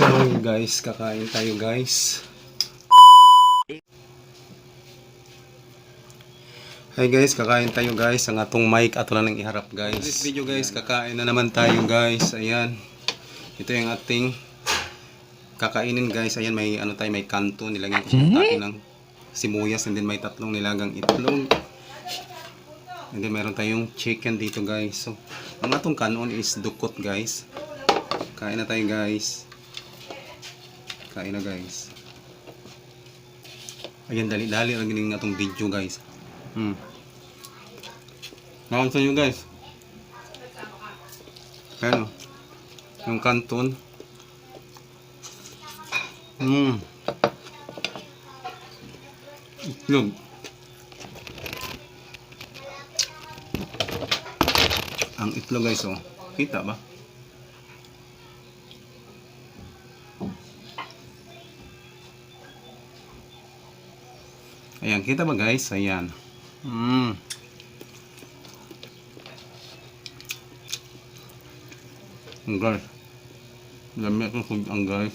So guys, kakain tayo guys. Hi guys, kakain tayo guys. Ang atong mic ato na nang iharap guys. This video guys, kakain na naman tayo guys. Ayan. Ito yung ating kakainin guys. Ayan, may ano tayo, may kanto. Nilagyan ko sa tayo ng sibuyas and then may tatlong nilagang itlog. And then meron tayong chicken dito guys. So, ang atong kanon is dukot guys. Kain na tayo guys. Kain na guys. Ayan, dali-dali lang gining atong video guys. Hmm. Ngayon sa inyo guys. Ayan o. Yung kanton. Hmm. Itlog. Ang itlog guys oh. Kita ba? Ayan, kita ba guys? Ayan. Mm. Ang guys. Lami akong food ang guys.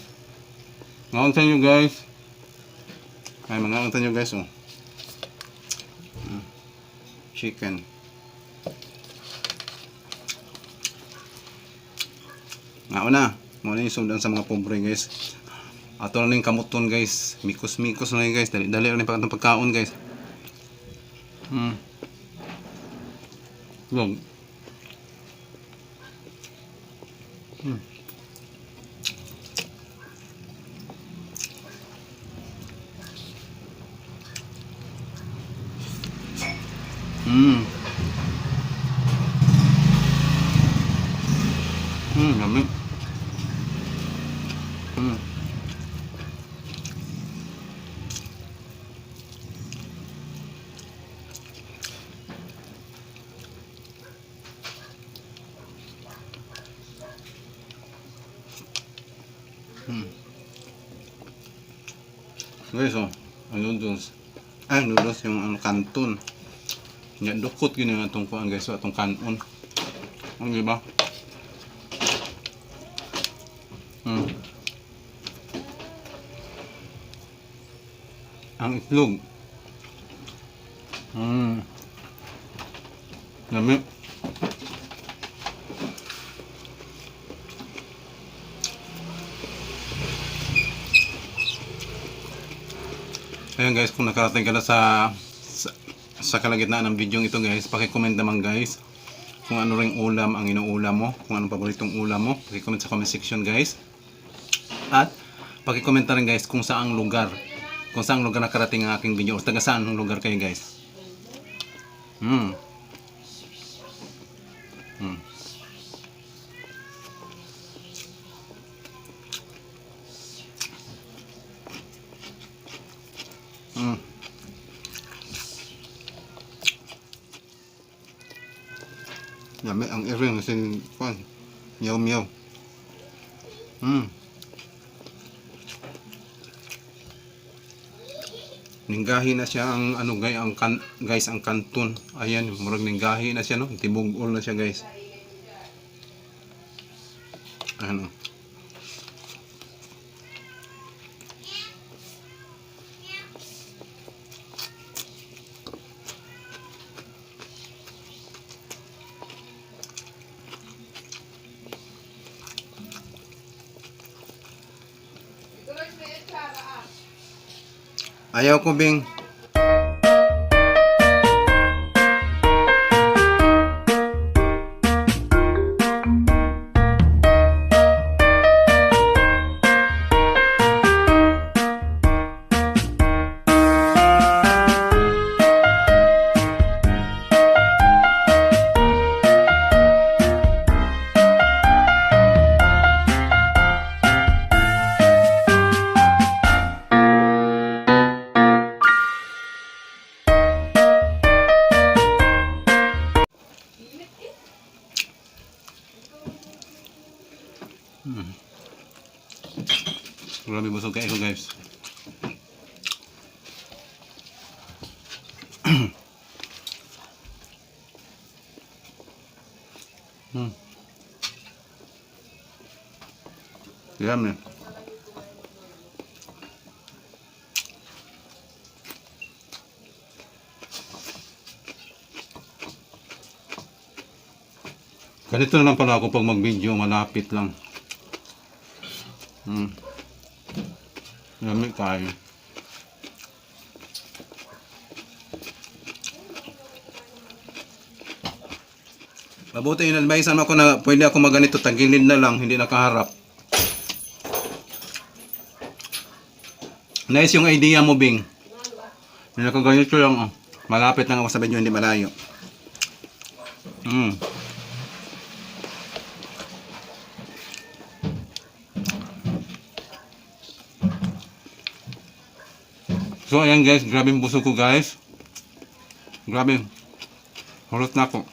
Ngayon sa inyo guys. Ay, mga sa guys oh. Mm. Chicken. Nga na. Muna yung sundan sa mga pobre guys. Ato na yung kamuton guys. Mikos-mikos na yun guys. Dali-dali na yung pagkaon guys. Hmm. Log. Hmm. Hmm. Hmm, yummy. Hmm. Hmm. Guys, oh, ang noodles. Ah, noodles yung ano, kanton. Nga, dukot yun yung atong kuhan guys, atong kanon. Ang di ba? Hmm. Ang itlog. Hmm. Dami. Ayan guys, kung nakarating ka na sa, sa sa kalagitnaan ng video ito guys, paki-comment naman guys kung ano ring ulam ang inuulam mo, kung anong paboritong ulam mo, paki-comment sa comment section guys. At paki-comment rin guys kung saang lugar, kung saang lugar nakarating ang aking video, o taga saan lugar kayo guys. Hmm. Yummy ang iring kasi kwan. Meow meow. Hmm. Ninggahi na siya ang ano guys ang kan, guys ang kanton. Ayan, murag ninggahi na siya no. Tibugol na siya guys. Ano. Ayaw ko bing. Hmm. Grabe busog kayo ko guys. hmm. Yummy. Ganito na lang pala ako pag mag-video, malapit lang. Hmm. Lamig kayo. Mabuti yung advice ako na pwede ako maganito, tagilid na lang, hindi nakaharap. Nice yung idea mo, Bing. Nakaganito lang, oh. Malapit lang ako sa video, hindi malayo. Mm. So ayan guys, grabe yung busog ko guys. Grabe. Hulot na ako.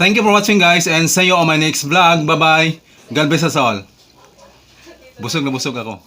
Thank you for watching guys and see you on my next vlog. Bye bye. God bless us all. Busog na busog ako.